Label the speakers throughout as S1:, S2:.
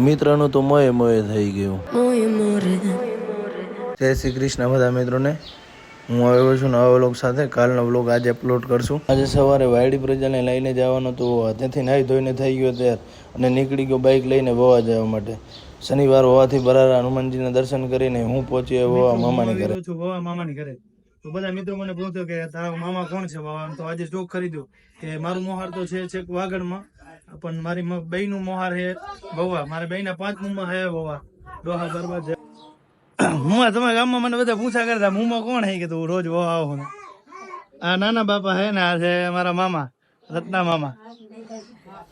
S1: મિત્રનું તો મોએ મોએ થઈ ગયું. જય શ્રી કૃષ્ણ બધા મિત્રોને. હું આવ્યો છું નવા વ્લોગ સાથે. કાલનો વ્લોગ આજે અપલોડ કરશું. આજે સવારે વાયડી પ્રજાને લઈને જવાનો તો ત્યાંથી નાહી ધોઈને થઈ ગયો ત્યાર અને નીકળી ગયો બાઇક લઈને વવા જવા માટે. શનિવાર હોવાથી બરારા હનુમાનજીના દર્શન કરીને હું પહોંચ્યો વવા મામાની ઘરે.
S2: છું વાવા મામાની ઘરે. તો બધા મિત્રો મને પૂછ્યો કે તારા મામા કોણ છે વાવા? તો આજે ચોક ખરીદ્યો કે મારું મોહાર તો છે છેક વાગડમાં. પણ મારી બઈ નું મોહાર છે વવા મારે બઈ ના પાંચ મુમાં હે વવા ડોહા દરબાર છે. હું તમારા ગામમાં મને બધા પૂછા કરતા મુમાં કોણ હે? કે તું રોજ વવા આવો આ નાના બાપા હે ને, આ છે મારા મામા, રત્ના મામા.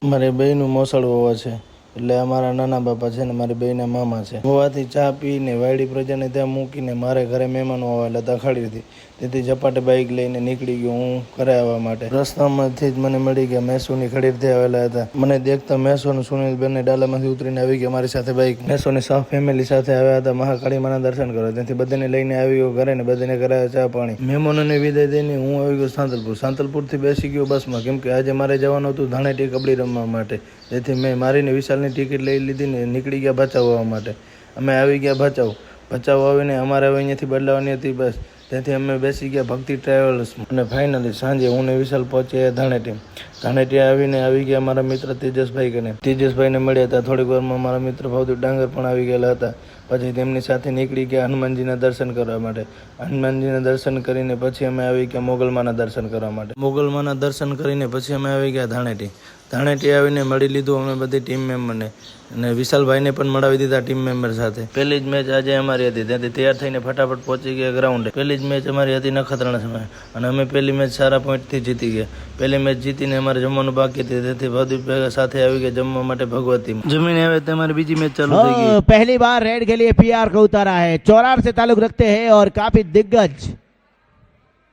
S1: મારે બેયનું મોસળ વવા છે. એટલે અમારા નાના બાપા છે ને, મારી બેના મામા છે. હોવાથી ચા પીને વાયડી પ્રજાને ત્યાં મૂકીને મારે ઘરે મહેમાનો આવેલા હતા ખડી હતી. તેથી ઝપાટે બાઇક લઈને નીકળી ગયો હું ઘરે આવવા માટે. રસ્તામાંથી જ મને મળી ગયા મેસોની ખડીરથી આવેલા હતા. મને દેખતા મેસો અને સુનિલ ડાલામાંથી ઉતરીને આવી ગયા મારી સાથે બાઇક મેસોની સહ ફેમિલી સાથે આવ્યા હતા, મહાકાળી માના દર્શન કરવા. ત્યાંથી બધાને લઈને આવી ગયો ઘરે ને બધાને કરાયા ચા પાણી. મહેમાનોને વિદાય દઈને હું આવી ગયો સાંતલપુર. સાંતલપુરથી બેસી ગયો બસમાં. કેમ કે આજે મારે જવાનું હતું ધાણેટી કબડી રમવા માટે. જેથી મેં મારીને વિશાલની ટિકિટ લઈ લીધી ને નીકળી ગયા ભચાઉ માટે. અમે આવી ગયા ભચાઉ ભચાઉ આવીને અમારે હવે અહીંયાથી બદલાવાની હતી બસ. ત્યાંથી અમે બેસી ગયા ભક્તિ ટ્રાવેલ્સ અને ફાઇનલી સાંજે હું ને વિશાલ પહોંચ્યા ધાણેટી ધાણેટી આવીને આવી ગયા મારા મિત્ર તેજસભાઈ કને તેજસભાઈને મળ્યા હતા. થોડીક વારમાં મારા મિત્ર ભાવતી ડાંગર પણ આવી ગયેલા હતા. પછી તેમની સાથે નીકળી ગયા હનુમાનજીના દર્શન કરવા માટે. હનુમાનજીના દર્શન કરીને પછી અમે આવી ગયા મોગલમાના દર્શન કરવા માટે. મોગલમાના દર્શન કરીને પછી અમે આવી ગયા ધાણેટી. ધાણેટી આવીને મળી લીધું અમે બધી ટીમ મેમ્બરને. અને વિશાલભાઈને પણ મળાવી દીધા ટીમ મેમ્બર સાથે. પહેલી જ મેચ આજે અમારી હતી. ત્યાંથી તૈયાર થઈને ફટાફટ પહોંચી ગયા ગ્રાઉન્ડે. પહેલી જ મેચ અમારી હતી નખત્રાણા સમય. અને અમે પહેલી મેચ સારા પોઈન્ટથી જીતી ગયા. પહેલી મેચ જીતીને અમારે જમવાનું બાકી હતી. તેથી ભદીપ સાથે આવી ગયા જમવા માટે ભગવતી. જમીને હવે તમારી બીજી મેચ ચાલુ થઈ ગઈ.
S3: પહેલી વાર રેડ लिए पीआर को उतारा है। चौरार से ताल्लुक रखते हैं और काफ़ी दिग्गज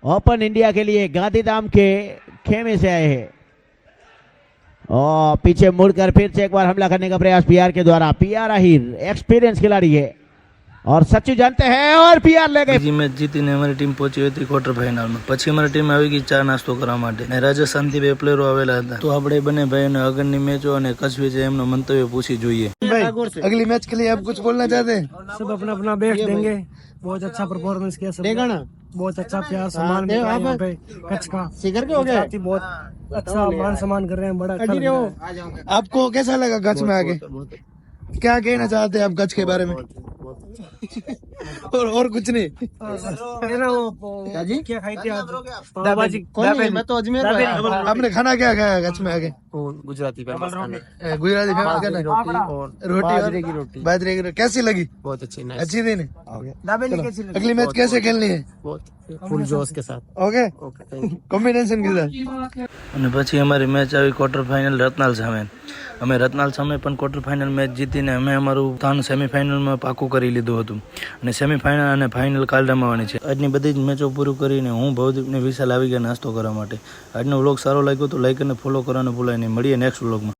S3: ओपन इंडिया के लिए गांधीधाम के खेमे से आए हैं। और पीछे मुड़कर फिर से एक बार हमला करने का प्रयास पीआर के द्वारा। पीआर आहिर एक्सपीरियंस खिलाड़ी है। और सच्चू जानते हैं और पीआर ले गए
S1: બીજી મેચ જીતીને અમારી ટીમ પહોંચી હતી ક્વાર્ટર ફાઇનલમાં પછી અમારી ટીમ આવી ગઈ ચા નાસ્તો કરવા માટે અને રાજસ્થાનથી બે પ્લેયરો આવેલા હતા તો આપણે બંને ભાઈઓને આગળની મેચો અને કચ્છ વિશે એમનો મંતવ્ય પૂછી જોઈએ
S2: अगली मैच के लिए आप कुछ बोलना चाहते हैं सब अपना अपना बेस्ट देंगे बहुत अच्छा परफॉर्मेंस किया सब बहुत अच्छा प्यार सम्मान मिला है यहाँ पे कच्छ का सीकर के हो गया बहुत अच्छा मान सम्मान कर रहे हैं बड़ा अच्छा लगा। आपको कैसा लगा कच्छ में आके क्या कहना चाहते हैं आप कच्छ के बारे में और और कुछ नहीं। क्या खाई थी आज? कौन है? मैं तो अजमेर आपने खाना क्या खाया कच्छ में आगे?
S4: गुजराती
S2: गुजराती फ़ेमस खाना। रोटी
S4: और
S2: रोटी
S4: बाजरे की रोटी।
S2: बाजरे की रोटी कैसी लगी?
S4: बहुत अच्छी
S2: अच्छी थी नहीं अगली मैच कैसे खेलनी है?
S4: बहुत। ફૂલ
S2: જોશ
S4: કે સાથ ઓકે
S2: કોમ્બિનેશન કે સાથ
S1: અને પછી અમારી મેચ આવી ક્વાર્ટર ફાઇનલ રત્નાલ સામે. અમે રત્નાલ સામે પણ ક્વાર્ટર ફાઇનલ મેચ જીતીને અમે અમારું સ્થાન સેમિફાઇનલમાં પાકું કરી લીધું હતું. અને સેમિફાઇનલ અને ફાઇનલ કાલ રમવાની છે. આજની બધી જ મેચો પૂરું કરીને હું ભવદીપને વિશાલ આવી ગયા નાસ્તો કરવા માટે. આજનો વ્લોગ સારો લાગ્યો તો લાઈક અને ફોલો કરવાનું ભૂલાય નહીં. મળીએ નેક્સ્ટ વ્લોગમાં